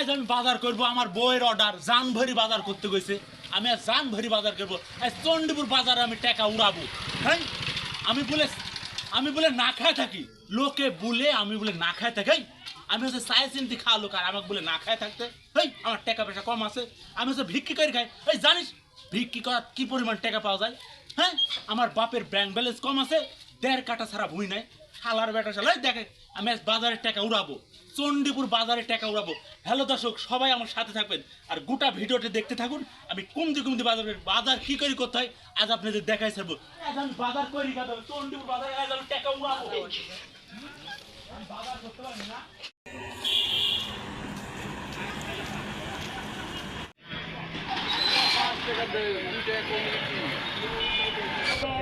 আজ আমি বাজার করব, আমার বইয়ের অর্ডার জান ভরি বাজার করতে গেছে। আমি আজ জান ভরি বাজার করব। আজ চণ্ডীপুর বাজারে আমি টাকা উড়াবো। হ্যাঁ আমি বলে আমি বলে না খায় থাকি। লোকে বলে, আমি বলে না খায় থাকি। আমি হচ্ছে সাই চিন্তি খাওয়া লোক, আর আমাকে বলে না খায় থাকতে। এই আমার টাকা পয়সা কম আছে। আমি হচ্ছে ভিক্ষি করে খাই এই জানিস, ভিক্ষি করা কি পরিমাণ টাকা পাওয়া যায়? হ্যাঁ আমার বাপের ব্যাংক ব্যালেন্স কম আছে, দেড় কাটা ছাড়া ভুই নাই। শালার বেটা শালা দেখে আমি আজ বাজারের টাকা উড়াবো। চণ্ডীপুর বাজারে টাকা উড়াবো। হ্যালো দর্শক, সবাই আমার সাথে থাকবেন। আর গোটা ভিডিওটি দেখতে থাকুন। আমি কমতি কমতি বাজার করি। বাজার কি করে করতে হয়, আজ আপনাদের দেখাই ছাড়বো। আজ আমি বাজার করি চণ্ডীপুর বাজারে টাকা উড়াবো। বাজার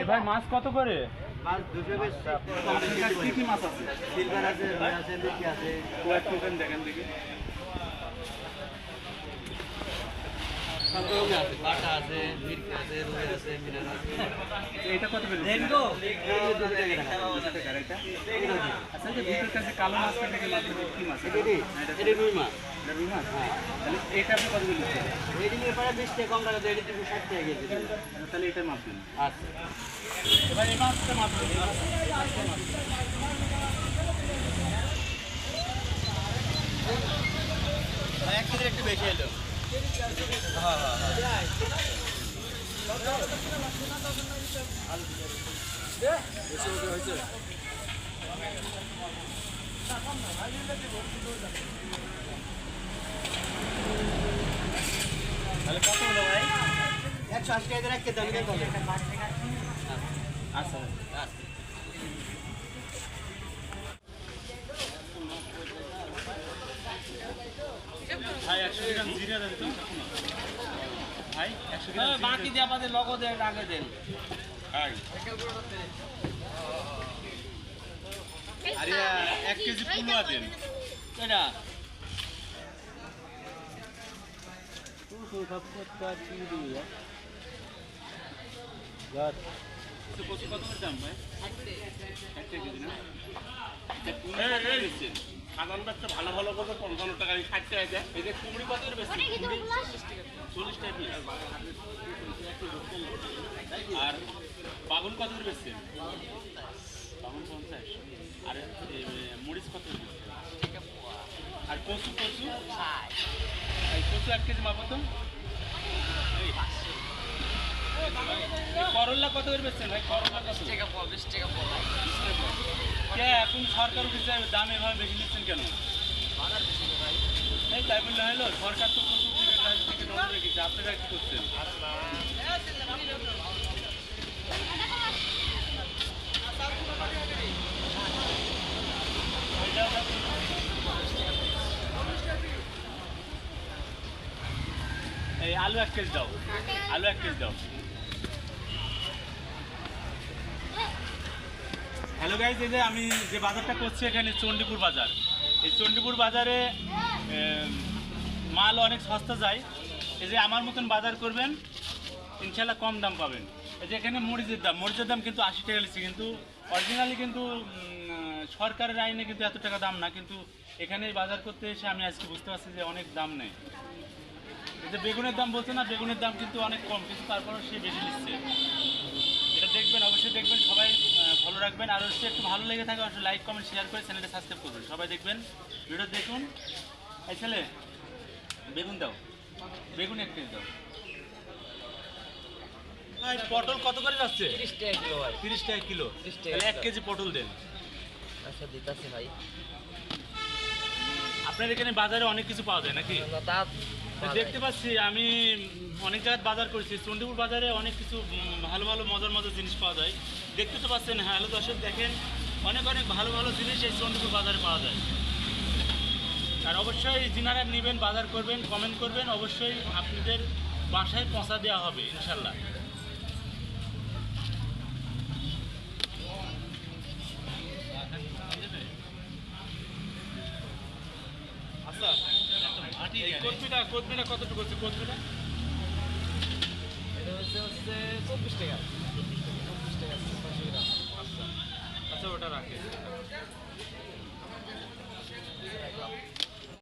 ভাই মাছ কত করে? মাছ দুশো বেশ কি কি মাছ আছে? সিলভার আছে রুই আছে দেখেন দেখি। আচ্ছা কাছে কালো কি? মাছ। এটা আপনি কত করে দিচ্ছেন রেডিং এর পরে কম টাকা দেয় এটি ষাট টাকা কেজি তাহলে এটার মাছ দিন আচ্ছা এবার এই মাছটা মাছ দিন। এক কেজি একটু বেশি এলো একশো আশি টাকা রাখতে দাম কে কমে আচ্ছা ভাই একশো গ্রাম জিরে দেন তো ভাই একশো গ্রাম জিরে বাকি দিয়ে আমাদের নগদের আগে দেন। আরে এক কেজি পুলুয়া দেন এটা তো কচু কত করে দাম ভাই? এক কেজি না? সাধারণ ব্যবসা ভালো ভালো করবে পঞ্চান্ন টাকা ষাট টাকা দেয়। এই যে কুমড়ি কত বেশি চল্লিশ টাকা আর বাগুন কত বেচছেন? বাগুন পঞ্চাশ। আর মরিচ কত আর কচু কচু? কচু এক কেজি মাপো তো। করল্লা কত করে বেচছেন ভাই? করল্লা কত? কে এখন সরকার উঠেছে দাম এভাবে বেশি নিচ্ছেন কেন? এই তাই বললে হলো সরকার তো প্রচুর থেকে আপনারা কি করছেন? এই আলু এক কেজি দাও। আলু এক কেজি দাও। হ্যালো গাইজ এই যে আমি যে বাজারটা করছি এখানে চণ্ডীপুর বাজার। এই চণ্ডীপুর বাজারে মাল অনেক সস্তা যায়। এই যে আমার মতন বাজার করবেন ইনশাল্লাহ কম দাম পাবেন। এই যে এখানে মরিচের দাম মরিচের দাম কিন্তু আশি টাকা লিখছে কিন্তু অরিজিনালি কিন্তু সরকারের আইনে কিন্তু এত টাকা দাম না, কিন্তু এখানে বাজার করতে এসে আমি আজকে বুঝতে পারছি যে অনেক দাম নেই। যে বেগুনের দাম বলছে না বেগুনের দাম কিন্তু অনেক কম কিন্তু তারপরেও সে বেশি নিচ্ছে। এটা দেখবেন অবশ্যই দেখবেন সবাই ফলো রাখবেন। আর হচ্ছে একটু ভালো লেগে থাকে অবশ্যই লাইক কমেন্ট শেয়ার করে চ্যানেলটা সাবস্ক্রাইব করবেন। সবাই দেখবেন ভিডিও দেখুন। এই ছেলে বেগুন দাও। বেগুন এক কেজি দাও। পটল কত করে যাচ্ছে? তিরিশ টাকা কিলো ভাই। তিরিশ টাকা কিলো। 30 টাকা তাহলে এক কেজি পটল দেন। আচ্ছা দিতেছে ভাই। আপনার এখানে বাজারে অনেক কিছু পাওয়া যায় নাকি? দেখতে পাচ্ছি, আমি অনেক জায়গায় বাজার করছি। চন্ডীপুর বাজারে অনেক কিছু ভালো ভালো মজার মজার জিনিস পাওয়া যায়। দেখতে তো পাচ্ছেন হ্যালো দর্শক, দেখেন, অনেক অনেক ভালো ভালো জিনিস এই চন্ডীপুর বাজারে পাওয়া যায়। আর অবশ্যই যিনারা নেবেন, বাজার করবেন কমেন্ট করবেন, অবশ্যই আপনাদের বাসায় পচা দেওয়া হবে, ইনশাল্লাহ আচ্ছা এই কদমিটা কদমিটা কতটুকু হচ্ছে কদমিটা এটা হচ্ছে হচ্ছে চব্বিশ টাকা। চব্বিশ টাকা চব্বিশ টাকা আচ্ছা আচ্ছা ওটা রাখে